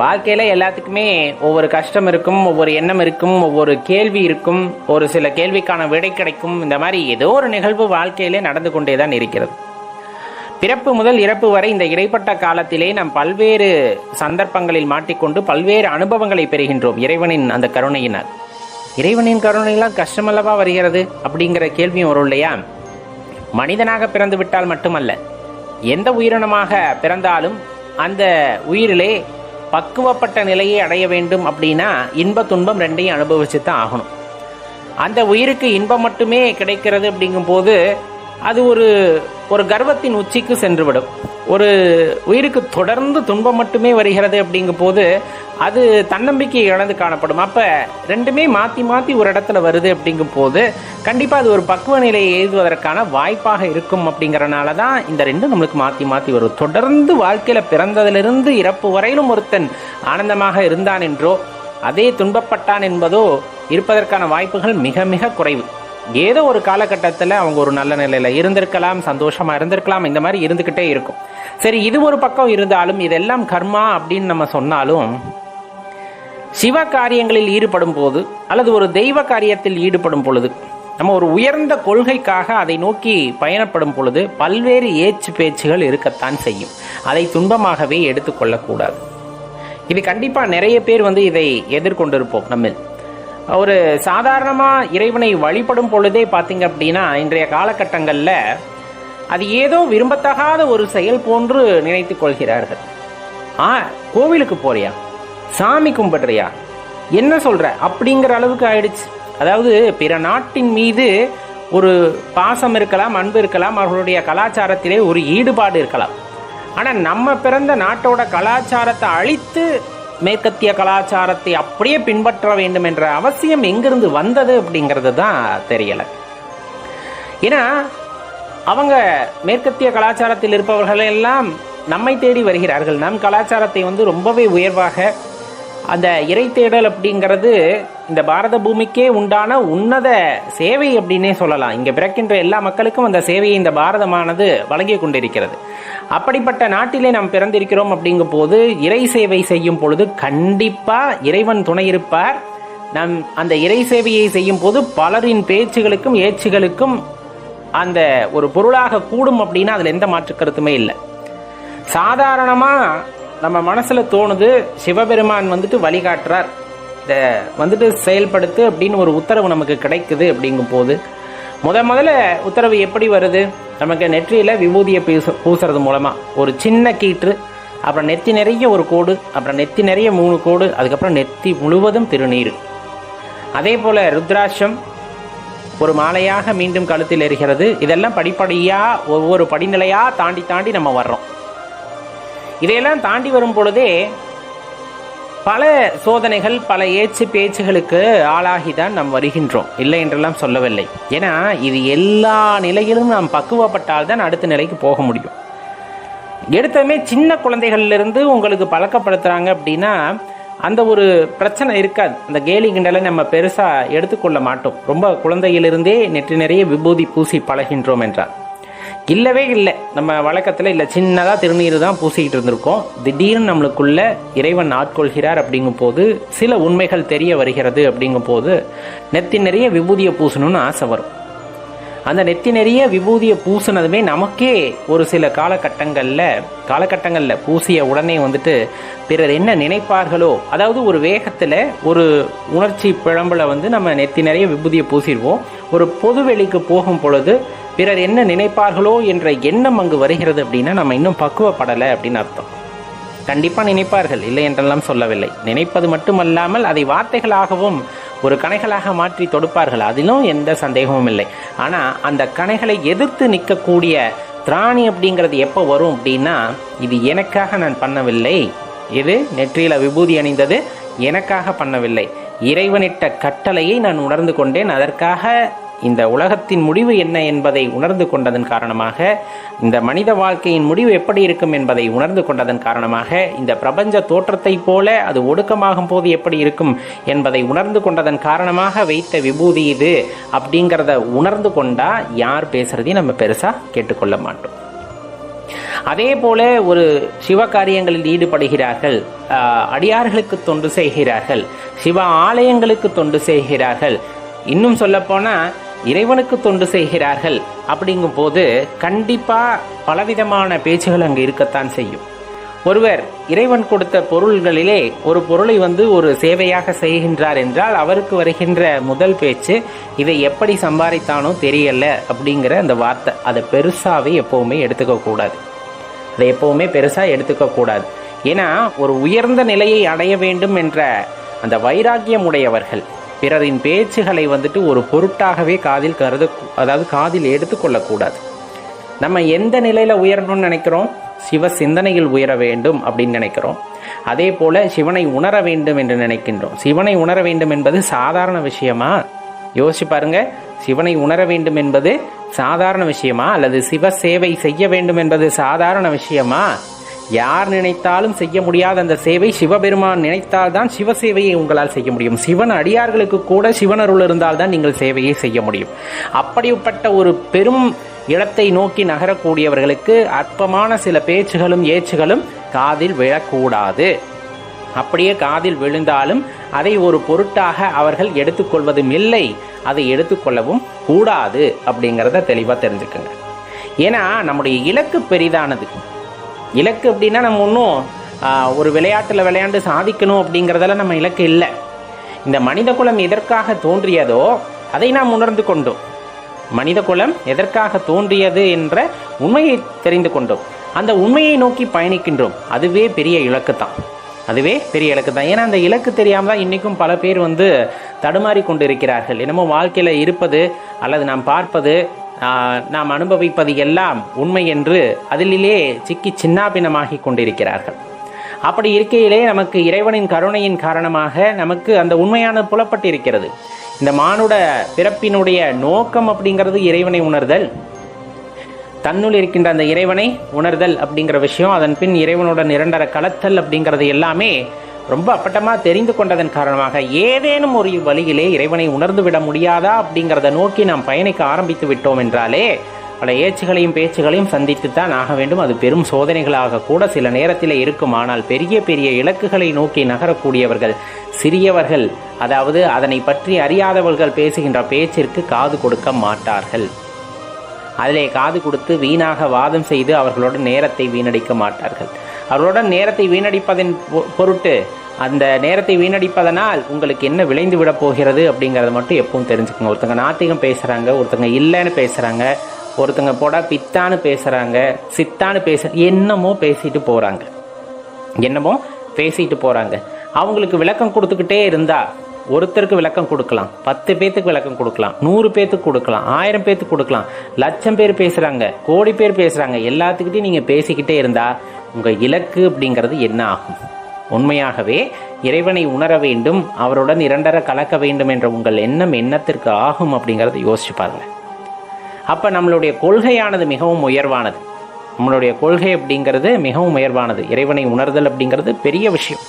வாழ்க்கையில் எல்லாத்துக்குமே ஒவ்வொரு கஷ்டம் இருக்கும் ஒவ்வொரு எண்ணம் இருக்கும் ஒவ்வொரு கேள்வி இருக்கும் ஒரு சில கேள்விக்கான விடை கிடைக்கும். இந்த மாதிரி ஏதோ ஒரு நிகழ்வு வாழ்க்கையிலே நடந்து கொண்டே தான் இருக்கிறது. பிறப்பு முதல் இறப்பு வரை இந்த இடைப்பட்ட காலத்திலே நாம் பல்வேறு சந்தர்ப்பங்களில் மாட்டிக்கொண்டு பல்வேறு அனுபவங்களை பெறுகின்றோம் இறைவனின் அந்த கருணையினால். இறைவனின் கருணையெல்லாம் கஷ்டமல்லவா வருகிறது அப்படிங்கிற கேள்வியும் வரும் இல்லையா? மனிதனாக பிறந்து விட்டால் மட்டுமல்ல எந்த உயிரினமாக பிறந்தாலும் அந்த உயிரிலே பக்குவப்பட்ட நிலையை அடைய வேண்டும் அப்படின்னா இன்ப துன்பம் ரெண்டையும் அனுபவிச்சு தான் ஆகணும். அந்த உயிருக்கு இன்பம் மட்டுமே கிடைக்கிறது அப்படிங்கும்போது அது ஒரு ஒரு கர்வத்தின் உச்சிக்கு சென்றுவிடும். ஒரு உயிருக்கு தொடர்ந்து துன்பம் மட்டுமே வருகிறது அப்படிங்கும் போது அது தன்னம்பிக்கை இழந்து காணப்படும். அப்போ ரெண்டுமே மாற்றி மாற்றி ஒரு இடத்துல வருது அப்படிங்கும் போது கண்டிப்பாக அது ஒரு பக்குவ நிலையை எழுதுவதற்கான வாய்ப்பாக இருக்கும் அப்படிங்கிறனால தான் இந்த ரெண்டும் நம்மளுக்கு மாற்றி மாற்றி வரும். தொடர்ந்து வாழ்க்கையில் பிறந்ததிலிருந்து இறப்பு வரையிலும் ஒருத்தன் ஆனந்தமாக இருந்தான் என்றோ அதே துன்பப்பட்டான் என்பதோ இருப்பதற்கான வாய்ப்புகள் மிக மிக குறைவு. ஏதோ ஒரு காலகட்டத்தில் அவங்க ஒரு நல்ல நிலையில் இருந்திருக்கலாம் சந்தோஷமாக இருந்திருக்கலாம் இந்த மாதிரி இருந்துக்கிட்டே இருக்கும். சரி இது ஒரு பக்கம் இருந்தாலும் இதெல்லாம் கர்மா அப்படின்னு நம்ம சொன்னாலும் சிவ காரியங்களில் ஈடுபடும் போது அல்லது ஒரு தெய்வ காரியத்தில் ஈடுபடும் பொழுது நம்ம ஒரு உயர்ந்த கொள்கைக்காக அதை நோக்கி பயணப்படும் பொழுது பல்வேறு ஏச்சு பேச்சுகள் இருக்கத்தான் செய்யும். அதை துன்பமாகவே எடுத்துக்கொள்ளக்கூடாது. இது கண்டிப்பாக நிறைய பேர் வந்து இதை எதிர்கொண்டிருப்போம் நம்ம ஒரு சாதாரணமாக இறைவனை வழிபடும் பொழுதே பார்த்தீங்க அப்படின்னா இன்றைய காலகட்டங்களில் அது ஏதோ விரும்பத்தகாத ஒரு செயல் போன்று நினைத்துக் கொள்கிறார்கள். ஆ கோவிலுக்கு போறியா? சாமி கும்பிடுறியா? என்ன சொல்ற? அப்படிங்கிற அளவுக்கு ஆயிடுச்சு. அதாவது பிற நாட்டின் மீது ஒரு பாசம் இருக்கலாம் அன்பு இருக்கலாம் அவர்களுடைய கலாச்சாரத்திலே ஒரு ஈடுபாடு இருக்கலாம். ஆனால் நம்ம பிறந்த நாட்டோட கலாச்சாரத்தை அழித்து மேற்கத்திய கலாச்சாரத்தை அப்படியே பின்பற்ற வேண்டும் என்ற அவசியம் எங்கிருந்து வந்தது அப்படிங்கிறது தான் தெரியல. ஏன்னா அவங்க மேற்கத்திய கலாச்சாரத்தில் இருப்பவர்கள் எல்லாம் நம்மை தேடி வருகிறார்கள். நம் கலாச்சாரத்தை வந்து ரொம்பவே உயர்வாக அந்த இறை தேடல் அப்படிங்கிறது இந்த பாரத பூமிக்கே உண்டான உன்னத சேவை அப்படின்னே சொல்லலாம். இங்கே பிறக்கின்ற எல்லா மக்களுக்கும் அந்த சேவையை இந்த பாரதமானது வழங்கி கொண்டிருக்கிறது. அப்படிப்பட்ட நாட்டிலே நாம் பிறந்திருக்கிறோம் அப்படிங்கும் போது இறை சேவை செய்யும் பொழுது கண்டிப்பாக இறைவன் துணை இருப்பார். நம் அந்த இறை சேவையை செய்யும் போது பலரின் பேச்சுகளுக்கும் ஏச்சுகளுக்கும் அந்த ஒரு பொருளாக கூடும் அப்படின்னா அதில் எந்த மாற்று கருத்துமே இல்லை. சாதாரணமாக நம்ம மனசில் தோணுது சிவபெருமான் வந்துட்டு வழிகாட்டுறார். திட்டத்தை வந்துட்டு செயல்படுத்து அப்படின்னு ஒரு உத்தரவு நமக்கு கிடைக்குது அப்படிங்கும் போது முத முதல்ல உத்தரவு எப்படி வருது? நமக்கு நெற்றியில் விபூதியை பூச பூசுறது மூலமாக ஒரு சின்ன கீற்று அப்புறம் நெத்தி நிறைய ஒரு கோடு அப்புறம் நெத்தி நிறைய மூணு கோடு அதுக்கப்புறம் நெத்தி முழுவதும் திருநீர். அதே போல் ருத்ராட்சம் ஒரு மாலையாக மீண்டும் கழுத்தில் எரிகிறது. இதெல்லாம் படிப்படியாக ஒவ்வொரு படிநிலையாக தாண்டி தாண்டி நம்ம வர்றோம். இதையெல்லாம் தாண்டி வரும் பொழுதே பல சோதனைகள் பல ஏச்சு பேச்சுகளுக்கு ஆளாகி தான் நாம் வருகின்றோம். இல்லை என்றெல்லாம் சொல்லவில்லை. ஏன்னா இது எல்லா நிலையிலும் நாம் பக்குவப்பட்டால் தான் அடுத்த நிலைக்கு போக முடியும். எடுத்ததுமே சின்ன குழந்தைகள்லேருந்து உங்களுக்கு பழக்கப்படுத்துகிறாங்க அப்படின்னா அந்த ஒரு பிரச்சனை இருக்காது. அந்த கேலி கிண்டலை நம்ம பெருசாக எடுத்துக்கொள்ள மாட்டோம். ரொம்ப குழந்தையிலிருந்தே நெற்றி நிறைய விபூதி பூசி பழகின்றோம் என்றார் இல்லவே இல்லை. நம்ம வழக்கத்தில் இல்லை சின்னதாக திருநீர் தான் பூசிக்கிட்டு இருந்திருக்கோம். திடீர்னு நம்மளுக்குள்ள இறைவன் ஆட்கொள்கிறார் அப்படிங்கும் போது சில உண்மைகள் தெரிய வருகிறது அப்படிங்கும் போது நெத்தி நிறைய விபூதியை பூசணும்னு ஆசை வரும். அந்த நெத்தி நிறைய விபூதியை பூசினதுமே நமக்கே ஒரு சில காலகட்டங்களில் காலகட்டங்களில் பூசிய உடனே வந்துட்டு பிறர் என்ன நினைப்பார்களோ அதாவது ஒரு வேகத்தில் ஒரு உணர்ச்சி பிழம்புல வந்து நம்ம நெத்தி நிறைய விபூதியை பூசிடுவோம். ஒரு பொதுவெளிக்கு போகும் பொழுது பிறர் என்ன நினைப்பார்களோ என்ற எண்ணம் அங்கு வருகிறது அப்படின்னா நம்ம இன்னும் பக்குவப்படலை அப்படின்னு அர்த்தம். கண்டிப்பா நினைப்பார்கள் இல்லை என்றெல்லாம் சொல்லவில்லை. நினைப்பது மட்டுமல்லாமல் அதை வார்த்தைகளாகவும் ஒரு கணைகளாக மாற்றி தொடுப்பார்கள். அதிலும் எந்த சந்தேகமும் இல்லை. ஆனா அந்த கணைகளை எதிர்த்து நிற்கக்கூடிய திராணி அப்படிங்கிறது எப்போ வரும் அப்படின்னா இது எனக்காக நான் பண்ணவில்லை. இது நெற்றியில் விபூதி அணிந்தது எனக்காக பண்ணவில்லை. இறைவனிட்ட கட்டளையை நான் உணர்ந்து கொண்டேன். அதற்காக இந்த உலகத்தின் முடிவு என்ன என்பதை உணர்ந்து கொண்டதன் காரணமாக இந்த மனித வாழ்க்கையின் முடிவு எப்படி இருக்கும் என்பதை உணர்ந்து கொண்டதன் காரணமாக இந்த பிரபஞ்ச தோற்றத்தை போல அது ஒடுக்கமாகும் போது எப்படி இருக்கும் என்பதை உணர்ந்து கொண்டதன் காரணமாக வைத்த விபூதி இது அப்படிங்கிறத உணர்ந்து கொண்டா யார் பேசுறதையும் நம்ம பெருசா கேட்டுக்கொள்ள மாட்டோம். அதே போல ஒரு சிவ காரியங்களில் ஈடுபடுகிறார்கள் அடியார்களுக்கு தொண்டு செய்கிறார்கள் சிவ ஆலயங்களுக்கு தொண்டு செய்கிறார்கள். இன்னும் சொல்லப்போனால் இறைவனுக்கு தொண்டு செய்கிறார்கள் அப்படிங்கும் போது கண்டிப்பாக பலவிதமான பேச்சுகள் அங்கே இருக்கத்தான் செய்யும். ஒருவர் இறைவன் கொடுத்த பொருள்களிலே ஒரு பொருளை வந்து ஒரு சேவையாக செய்கின்றார் என்றால் அவருக்கு வருகின்ற முதல் பேச்சு இதை எப்படி சம்பாதித்தானோ தெரியல அப்படிங்கிற அந்த வார்த்தை. அதை பெருசாகவே எப்போவுமே எடுத்துக்கக்கூடாது அதை எப்போவுமே பெருசாக எடுத்துக்கக்கூடாது ஏன்னா ஒரு உயர்ந்த நிலையை அடைய வேண்டும் என்ற அந்த வைராக்கியம் உடையவர்கள் பிறரின் பேச்சுகளை வந்துட்டு ஒரு பொருட்டாகவே காதில் கருத அதாவது காதில் எடுத்துக்கொள்ளக்கூடாது நம்ம எந்த நிலையில் உயரணும்னு நினைக்கிறோம்? சிவ சிந்தனையில் உயர வேண்டும் அப்படின்னு நினைக்கிறோம். அதே போல சிவனை உணர வேண்டும் என்று நினைக்கின்றோம். சிவனை உணர வேண்டும் என்பது சாதாரண விஷயமா? யோசிச்சு பாருங்க. சிவனை உணர வேண்டும் என்பது சாதாரண விஷயமா? அல்லது சிவ சேவை செய்ய வேண்டும் என்பது சாதாரண விஷயமா? யார் நினைத்தாலும் செய்ய முடியாத அந்த சேவை சிவபெருமான் நினைத்தால்தான் சிவ சேவையை உங்களால் செய்ய முடியும். சிவன் அடியார்களுக்கு கூட சிவனருள் இருந்தால்தான் நீங்கள் சேவையை செய்ய முடியும். அப்படிப்பட்ட ஒரு பெரும் இடத்தை நோக்கி நகரக்கூடியவர்களுக்கு அற்பமான சில பேச்சுகளும் ஏச்சுகளும் காதில் விழக்கூடாது. அப்படியே காதில் விழுந்தாலும் அதை ஒரு பொருட்டாக அவர்கள் எடுத்துக்கொள்வதும் இல்லை. அதை எடுத்துக்கொள்ளவும் கூடாது அப்படிங்கிறத தெளிவாக தெரிஞ்சுக்கோங்க. ஏன்னா நம்முடைய இலக்கு பெரிதானது. இலக்கு அப்படின்னா நம்ம ஒன்றும் ஒரு விளையாட்டில் விளையாண்டு சாதிக்கணும் அப்படிங்கிறதெல்லாம் நம்ம இலக்கு இல்லை. இந்த மனித குலம் எதற்காக தோன்றியதோ அதை நாம் உணர்ந்து கொண்டோம். மனித குலம் எதற்காக தோன்றியது என்ற உண்மையை தெரிந்து கொண்டோம். அந்த உண்மையை நோக்கி பயணிக்கின்றோம். அதுவே பெரிய இலக்கு தான். அதுவே பெரிய இலக்கு தான். ஏன்னா அந்த இலக்கு தெரியாமல் தான் இன்றைக்கும் பல பேர் வந்து தடுமாறி கொண்டு இருக்கிறார்கள் என்னமோ வாழ்க்கையில் இருப்பது அல்லது நாம் பார்ப்பது நாம் அனுபவிப்பது எல்லாம் உண்மை என்று அதிலே சிக்கி சின்னாபின்னமாகி கொண்டிருக்கிறார்கள். அப்படி இருக்கையிலே நமக்கு இறைவனின் கருணையின் காரணமாக நமக்கு அந்த உண்மையான புலப்பட்டிருக்கிறது. இந்த மானுட பிறப்பினுடைய நோக்கம் அப்படிங்கிறது இறைவனை உணர்தல். தன்னுள் இருக்கின்ற அந்த இறைவனை உணர்தல் அப்படிங்கிற விஷயம் அதன் பின் இறைவனோட இரண்டர கலத்தல் அப்படிங்கிறது எல்லாமே ரொம்ப அப்பட்டமா தெரிந்து கொண்டதன் காரணமாக ஏதேனும் ஒரு வழியிலே இறைவனை உணர்ந்து விட முடியாதா அப்படிங்கிறத நோக்கி நாம் பயணிக்க ஆரம்பித்து விட்டோம் என்றாலே பல ஏச்சுகளையும் பேச்சுகளையும் சந்தித்து தான் ஆக வேண்டும். அது பெரும் சோதனைகளாக கூட சில நேரத்தில் இருக்கும். ஆனால் பெரிய பெரிய இலக்குகளை நோக்கி நகரக்கூடியவர்கள் சிறியவர்கள் அதாவது அதனை பற்றி அறியாதவர்கள் பேசுகின்ற பேச்சிற்கு காது கொடுக்க மாட்டார்கள். அதிலே காது கொடுத்து வீணாக வாதம் செய்து அவர்களோட நேரத்தை வீணடிக்க மாட்டார்கள். அவர்களுடன் நேரத்தை வீணடிப்பதன் பொ- பொருட்டு அந்த நேரத்தை வீணடிப்பதனால் உங்களுக்கு என்ன விளைந்து விட போகிறது அப்படிங்கிறத மட்டும் எப்பவும் தெரிஞ்சுக்கோங்க. ஒருத்தங்க நாத்திகம் பேசுகிறாங்க ஒருத்தங்க இல்லைன்னு பேசுகிறாங்க ஒருத்தங்க போடா பித்தான்னு பேசுகிறாங்க சித்தான்னு பேச என்னமோ பேசிட்டு போகிறாங்க என்னமோ பேசிட்டு போகிறாங்க அவங்களுக்கு விளக்கம் கொடுத்துக்கிட்டே இருந்தால் ஒருத்தருக்கு விளக்கம் கொடுக்கலாம். பத்து பேத்துக்கு விளக்கம் கொடுக்கலாம். நூறு பேத்துக்கு கொடுக்கலாம். ஆயிரம் பேத்துக்கு கொடுக்கலாம். லட்சம் பேர் பேசுறாங்க. கோடி பேர் பேசுறாங்க. எல்லாத்துக்கிட்டையும் நீங்க பேசிக்கிட்டே இருந்தா உங்க இலக்கு அப்படிங்கிறது என்ன ஆகும்? உண்மையாகவே இறைவனை உணர வேண்டும் அவருடன் இரண்டர கலக்க வேண்டும் என்ற உங்கள் எண்ணம் எண்ணத்திற்கு ஆகும் அப்படிங்கிறத யோசிச்சு பாருங்க. அப்ப நம்மளுடைய கொள்கையானது மிகவும் உயர்வானது. நம்மளுடைய கொள்கை அப்படிங்கிறது மிகவும் உயர்வானது. இறைவனை உணர்தல் அப்படிங்கிறது பெரிய விஷயம்.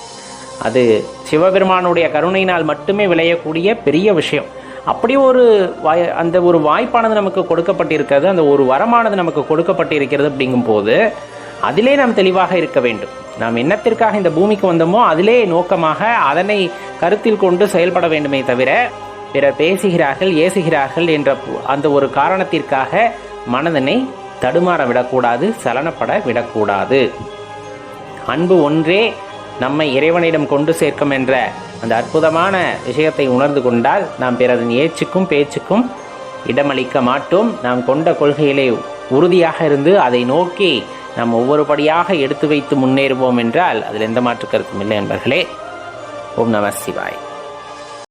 அது சிவபெருமானுடைய கருணையினால் மட்டுமே விளையக்கூடிய பெரிய விஷயம். அப்படி ஒரு வாய் அந்த ஒரு வாய்ப்பானது நமக்கு கொடுக்கப்பட்டிருக்கிறது அந்த ஒரு வரமானது நமக்கு கொடுக்கப்பட்டிருக்கிறது அப்படிங்கும் போது அதிலே நாம் தெளிவாக இருக்க வேண்டும். நாம் என்னத்திற்காக இந்த பூமிக்கு வந்தோமோ அதிலே நோக்கமாக அதனை கருத்தில் கொண்டு செயல்பட வேண்டுமே தவிர பிறர் பேசுகிறார்கள் ஏசுகிறார்கள் என்ற அந்த ஒரு காரணத்திற்காக மனதனை தடுமாற விடக்கூடாது சலனப்பட விடக்கூடாது. அன்பு ஒன்றே நம்மை இறைவனிடம் கொண்டு சேர்க்கும் என்ற அந்த அற்புதமான விஷயத்தை உணர்ந்து கொண்டால் நாம் பிறரின் ஏச்சுக்கும் பேச்சுக்கும் இடமளிக்க மாட்டோம். நாம் கொண்ட கொள்கையிலே உறுதியாக இருந்து அதை நோக்கி நாம் ஒவ்வொரு படியாக எடுத்து வைத்து முன்னேறுவோம் என்றால் அதில் எந்த மாற்று கருத்தும் இல்லை என்பர்களே ஓம் நம சிவாய்.